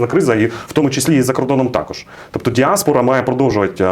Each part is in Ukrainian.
величезна криза, і в тому числі і за кордоном також. Тобто діаспора має продовжувати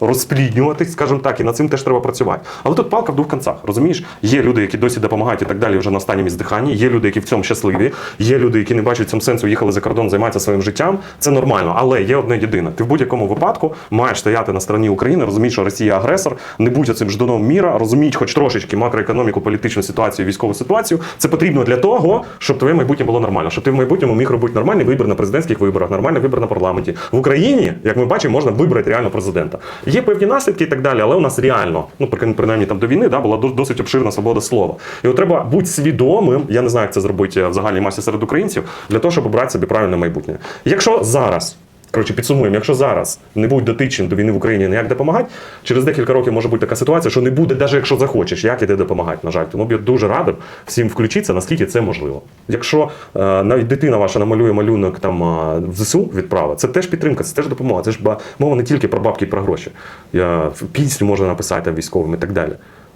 розпліднюватись, скажімо так, і над цим теж треба працювати. Але тут палка в двох концах. Розумієш, є люди, які досі допомагають і так далі, вже на останньому здиханні. Є люди, які в цьому щасливі. Є люди, які не бачать в цьому сенсу, їхали за кордон, займаються своїм життям. Це нормально, але є одне єдине. Ти в будь-якому випадку маєш стояти на стороні України, розумієш, що Росія агресор, не будь цим ждуном міра, розуміють хоч трошечки макроекономіку, політичну ситуацію, військову ситуацію. Це потрібно для того, щоб твоє майбутнє було нормально, щоб ти в майбутньому міг робити нормальний вибір на президентських виборах, нормальний вибір на парламенті. В Україні, як ми бачимо, можна вибрати реально президента. Є певні наслідки і так далі, але у нас реально, ну при- принаймні там до війни, да, була досить обширна свобода слова. І от треба бути свідомим. Я не знаю, як це зробити в загальній масі серед українців, для того, щоб обрати собі правильне майбутнє. Якщо зараз. Коротше, підсумуємо, якщо зараз не будь дотичним до війни в Україні ніяк допомагати, через декілька років може бути така ситуація, що не буде, навіть якщо захочеш, як іде допомагати, на жаль. Тому б я дуже радив всім включитися, наскільки це можливо. Якщо е, навіть дитина ваша намалює малюнок там е, в ЗСУ відправа, це теж підтримка, це теж допомога. Це ж мова не тільки про бабки і про гроші. Я, пісню можна написати там, військовим і так далі.